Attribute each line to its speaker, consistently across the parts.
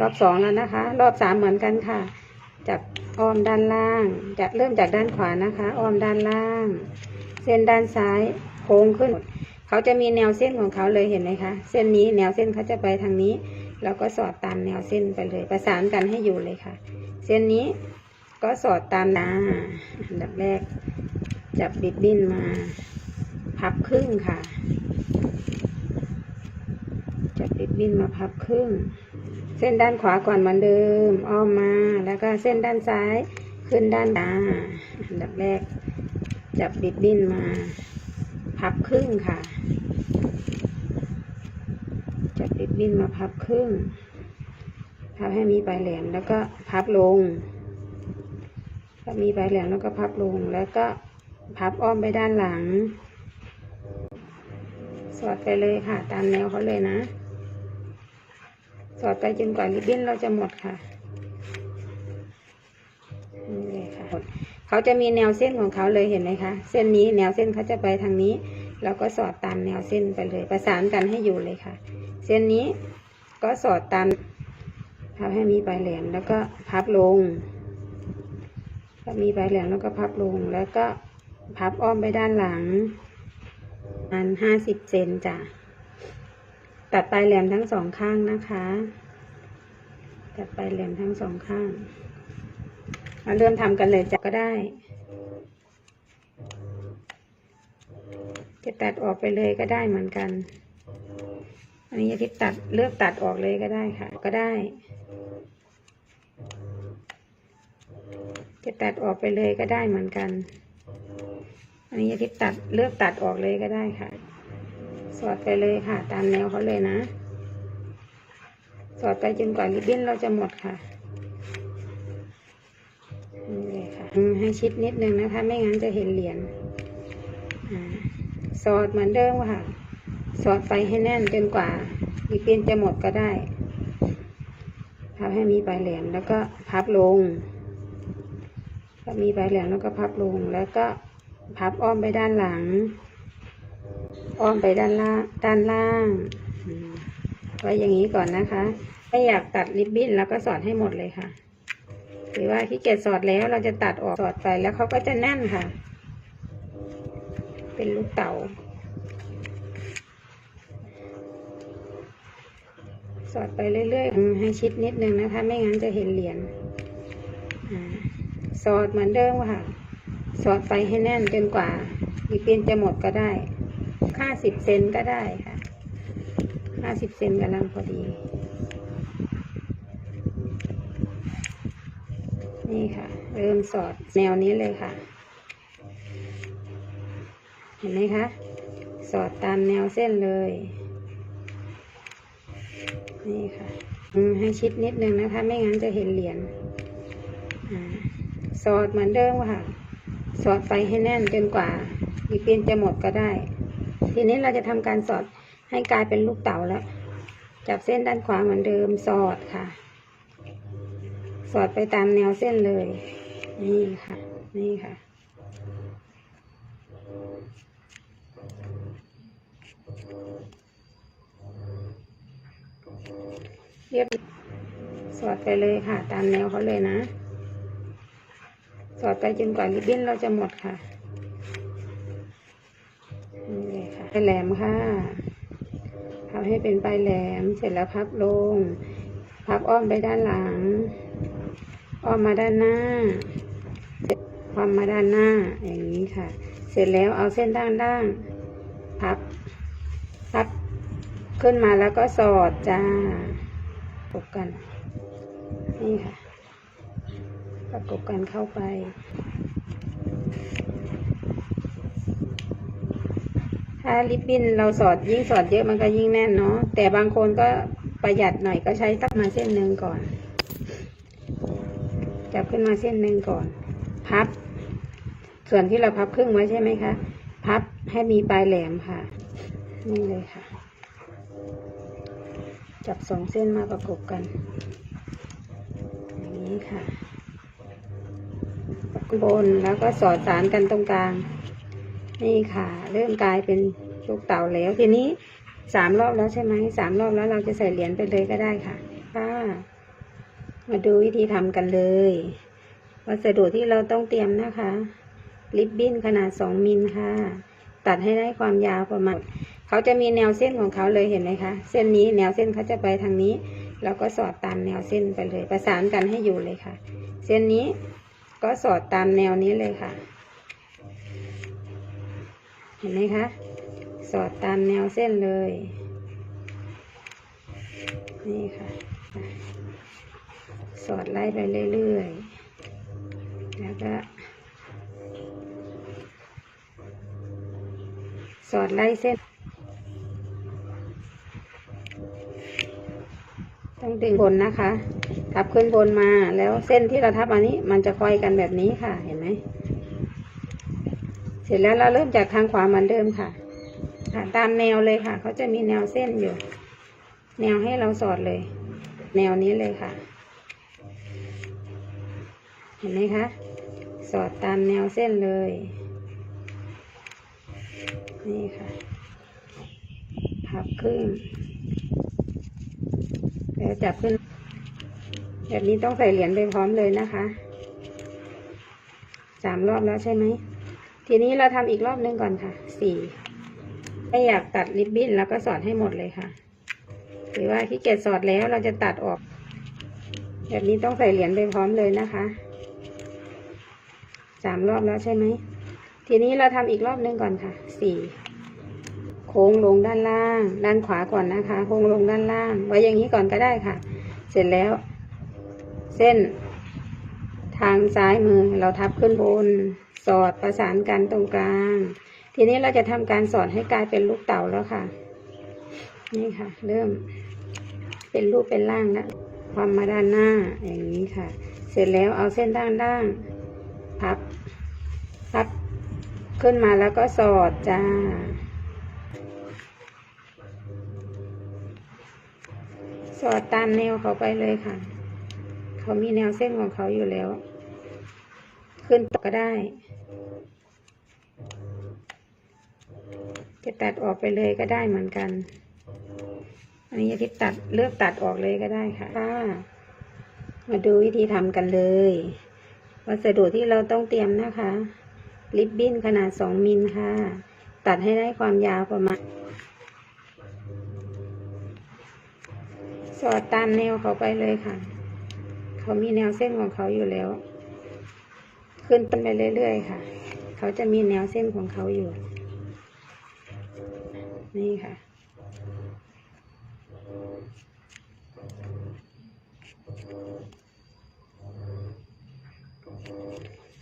Speaker 1: รอบสองแล้วนะคะ รอบสามเหมือนกันค่ะ จากอ้อมด้านล่างจะเริ่มจากด้านขวานะคะ อ้อมด้านล่าง เส้นด้านซ้ายโค้งขึ้น เขาจะมีแนวเส้นของเขาเลยเห็นไหมคะ เส้นนี้แนวเส้นเขาจะไปทางนี้ เราก็สอดตามแนวเส้นไปเลย ประสานกันให้อยู่เลยค่ะ เส้นนี้ก็สอดตามนาอันดับแรก จับบิดดิ้นมา พับครึ่งค่ะ จับบิดดิ้นมาพับครึ่ง เส้นด้านขวาก่อนเหมือนเดิม อ้อมมา แล้วก็เส้นด้านซ้าย ขึ้นด้านหน้าอันดับแรก จับบิดดิ้นมา พับครึ่งค่ะ จับบิดดิ้นมาพับครึ่ง พับให้มีปลายแหลม แล้วก็พับลงถ้ามีปลายแหลมแล้วก็พับลง แล้วก็พับอ้อมไปด้านหลัง สอดไปเลยค่ะ ตามแนวเขาเลยนะ สอดไปจนกว่าริบบิ้นเราจะหมดค่ะนี่เลยค่ะเขาจะมีแนวเส้นของเขาเลยเห็นไหมคะ เส้นนี้แนวเส้นเขาจะไปทางนี้ เราก็สอดตามแนวเส้นไปเลย ประสานกันให้อยู่เลยค่ะ เส้นนี้ก็สอดตามพับให้มีปลายแหลมแล้วก็พับลงถ้ามีปลายแหลมแล้วก็พับลงแล้วก็พับอ้อมไปด้านหลังอันห้าสิบเซนจ้ะ ตัดปลายแหลมทั้งสองข้างนะคะ ตัดปลายแหลมทั้งสองข้างมาเริ่มทำกันเลยจะก็ได้ จะตัดออกไปเลยก็ได้เหมือนกัน อันนี้ที่ตัดเลือกตัดออกเลยก็ได้ค่ะ ก็ได้ จะตัดออกไปเลยก็ได้เหมือนกัน อันนี้ที่ตัดเลือกตัดออกเลยก็ได้ค่ะ สอดไปเลยค่ะ ตามแนวเขาเลยนะ สอดไปจนกว่าริบบิ้นเราจะหมดค่ะนี่เลยค่ะให้ชิดนิดนึงนะคะ ไม่งั้นจะเห็นเหรียญสอดเหมือนเดิมค่ะ สอดไปให้แน่นจนกว่าริบบิ้นจะหมดก็ได้ พับให้มีปลายแหลมแล้วก็พับลงถ้ามีปลายแหลมแล้วก็พับลงแล้วก็พับอ้อมไปด้านหลัง อ้อมไปด้านล่างด้านล่างไว้อย่างนี้ก่อนนะคะถ้าอยากตัดริบบิ้นแล้วก็สอดให้หมดเลยค่ะหรือว่าขี้เกียจสอดแล้วเราจะตัดออกสอดไปแล้วเขาก็จะแน่นค่ะ เป็นลูกเต๋าสอดไปเรื่อยๆให้ชิดนิดนึงนะคะ ไม่งั้นจะเห็นเหรียญสอดเหมือนเดิมค่ะ สอดไปให้แน่นจนกว่าริบบิ้นจะหมดก็ได้ ห้าสิบเซนก็ได้ค่ะห้าสิบเซนกำลังพอดี นี่ค่ะ เริ่มสอดแนวนี้เลยค่ะ เห็นไหมคะ สอดตามแนวเส้นเลย นี่ค่ะให้ชิดนิดนึงนะคะ ไม่งั้นจะเห็นเหรียญสอดเหมือนเดิมค่ะ สอดไปให้แน่นจนกว่าริบบิ้นจะหมดก็ได้ ทีนี้เราจะทำการสอดให้กลายเป็นลูกเต๋าแล้ว จับเส้นด้านขวาเหมือนเดิมสอดค่ะ สอดไปตามแนวเส้นเลย นี่ค่ะ นี่ค่ะเรียบสอดไปเลยค่ะ ตามแนวเขาเลยนะ สอดไปจนกว่าริบบิ้นเราจะหมดค่ะ ปลายแหลมค่ะพับให้เป็นปลายแหลม เสร็จแล้วพับลง พับอ้อมไปด้านหลัง อ้อมมาด้านหน้าเสร็จความมาด้านหน้าอย่างนี้ค่ะ เสร็จแล้วเอาเส้นด้านล่างพับ พับขึ้นมาแล้วก็สอดจ้าประกบกัน นี่ค่ะประกบกันเข้าไป ถ้าลิปบิ้นเราสอดยิ่งสอดเยอะมันก็ยิ่งแน่นเนาะแต่บางคนก็ประหยัดหน่อยก็ใช้ตักมาเส้นหนึ่งก่อน จับขึ้นมาเส้นหนึ่งก่อน พับ ส่วนที่เราพับครึ่งไว้ใช่ไหมคะ พับให้มีปลายแหลมค่ะ นี่เลยค่ะ จับสองเส้นมาประกบกันอย่างนี้ค่ะบนแล้วก็สอดสารกันตรงกลาง นี่ค่ะ เริ่มกลายเป็นลูกเต่าแล้วทีนี้สามรอบแล้วใช่ไหมสามรอบแล้วเราจะใส่เหรียญไปเลยก็ได้ค่ะค่ะมาดูวิธีทำกันเลย วัสดุที่เราต้องเตรียมนะคะ ริบบิ้นขนาด2มิลค่ะ ตัดให้ได้ความยาวประมาณเขาจะมีแนวเส้นของเขาเลยเห็นไหมคะ เส้นนี้แนวเส้นเขาจะไปทางนี้ เราก็สอดตามแนวเส้นไปเลย ประสานกันให้อยู่เลยค่ะ เส้นนี้ก็สอดตามแนวนี้เลยค่ะ เห็นไหมคะ สอดตามแนวเส้นเลย นี่ค่ะ สอดไล่ไปเรื่อยๆ แล้วก็ สอดไล่เส้น ต้องดึงบนนะคะ ทับขึ้นบนมาแล้วเส้นที่เราทับอันนี้ มันจะคอยกันแบบนี้ค่ะ เห็นไหม ร็จแล้วเราเริ่มจากทางขวาเหมือนเดิมค่ะค่ะตามแนวเลยค่ะ เขาจะมีแนวเส้นอยู่ แนวให้เราสอดเลย แนวนี้เลยค่ะ เห็นไหมคะ สอดตามแนวเส้นเลย นี่ค่ะ พับครึ่งแล้วจับขึ้น แบบนี้ต้องใส่เหรียญไปพร้อมเลยนะคะ สามรอบแล้วใช่ไหม ทีนี้เราทำอีกรอบหนึงก่อนค่ะสี่ถ้าอยากตัดริบบิ้นแล้วก็สอดให้หมดเลยค่ะ หรือว่าขี้เกียจสอดแล้วเราจะตัดออก แบบนี้ต้องใส่เหรียญไปพร้อมเลยนะคะสามรอบแล้วใช่ไหม ทีนี้เราทำอีกรอบหนึงก่อนค่ะสี่โค้งลงด้านล่าง ด้านขวาก่อนนะคะ โค้งลงด้านล่าง ไว้อย่างนี้ก่อนก็ได้ค่ะ เสร็จแล้ว เส้น ทางซ้ายมือเราทับขึ้นบน สอดประสานกันตรงกลาง ทีนี้เราจะทำการสอดให้กลายเป็นลูกเต่าแล้วค่ะ นี่ค่ะ เริ่ม เป็นรูปเป็นร่างแล้วความมาด้านหน้าอย่างนี้ค่ะ เสร็จแล้วเอาเส้นด้านล่างพับพับขึ้นมาแล้วก็สอดจ้าสอดตามแนวเขาไปเลยค่ะ เขามีแนวเส้นของเขาอยู่แล้ว ขึ้นต่อก็ได้ จะตัดออกไปเลยก็ได้เหมือนกัน อันนี้ที่ตัดเลือกตัดออกเลยก็ได้ค่ะมาดูวิธีทำกันเลย วัสดุที่เราต้องเตรียมนะคะ ริบบิ้นขนาด 2 มิลค่ะ ตัดให้ได้ความยาวประมาณ สอดตามแนวเขาไปเลยค่ะ เขามีแนวเส้นของเขาอยู่แล้ว ขึ้นต้นไปเรื่อยๆค่ะ เขาจะมีแนวเส้นของเขาอยู่ นี่ค่ะ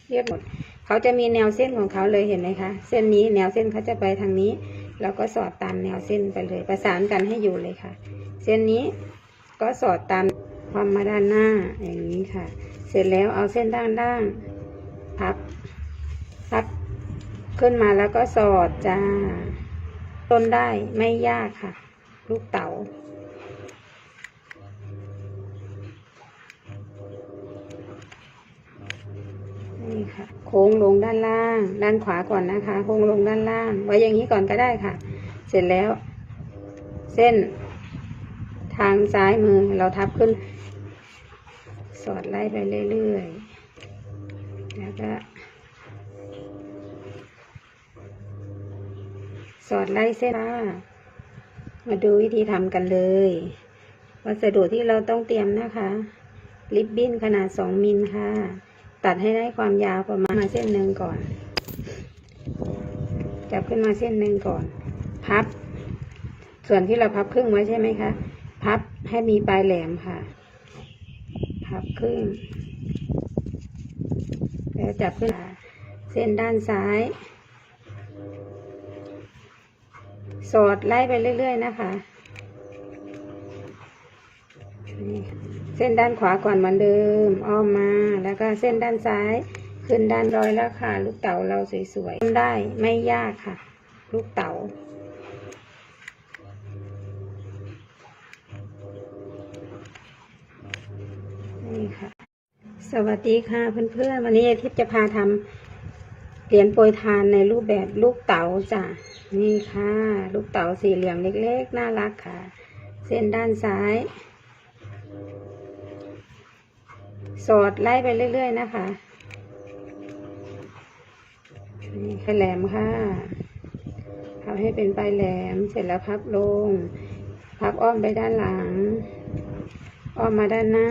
Speaker 1: เรียบหมด เขาจะมีแนวเส้นของเขาเลยเห็นไหมคะ เส้นนี้แนวเส้นเขาจะไปทางนี้ เราก็สอดตามแนวเส้นไปเลย ประสานกันให้อยู่เลยค่ะ เส้นนี้ก็สอดตามความมาด้านหน้าอย่างนี้ค่ะ เสร็จแล้วเอาเส้นด้านล่างพับ พับขึ้นมาแล้วก็สอดจ้า ต้นได้ไม่ยากค่ะ ลูกเต๋านี่ค่ะ โค้งลงด้านล่าง ด้านขวาก่อนนะคะ โค้งลงด้านล่าง ไว้อย่างนี้ก่อนก็ได้ค่ะ เสร็จแล้ว เส้น ทางซ้ายมือเราทับขึ้น สอดไล่ไปเรื่อยๆ แล้วก็ สอดไล่เส้นค่ะมาดูวิธีทำกันเลย วัสดุที่เราต้องเตรียมนะคะ ริบบิ้นขนาด 2 มิลค่ะ ตัดให้ได้ความยาวประมาณมาเส้นหนึ่งก่อน จับขึ้นมาเส้นหนึ่งก่อน พับ ส่วนที่เราพับครึ่งไว้ใช่ไหมคะ พับให้มีปลายแหลมค่ะ พับครึ่ง แล้วจับขึ้นมาเส้นด้านซ้าย สอดไล่ไปเรื่อย ๆ นะคะ เส้นด้านขวาก่อนเหมือนเดิม อ้อมมา แล้วก็เส้นด้านซ้าย ขึ้นด้านรอยแล้วค่ะ ลูกเต๋าเราสวยๆทำได้ไม่ยากค่ะ ลูกเต๋านี่ค่ะสวัสดีค่ะเพื่อนๆ วันนี้ยาทิพย์จะพาทำเหรียญโปรยทานในรูปแบบลูกเต๋าจ้ะ นี่ค่ะ ลูกเต๋าสี่เหลี่ยมเล็กๆ น่ารักค่ะ เส้นด้านซ้าย สอดไล่ไปเรื่อยๆ นะคะนี่ค่ะแหลมค่ะพับให้เป็นปลายแหลมเสร็จแล้วพับลง พับอ้อมไปด้านหลัง อ้อมมาด้านหน้า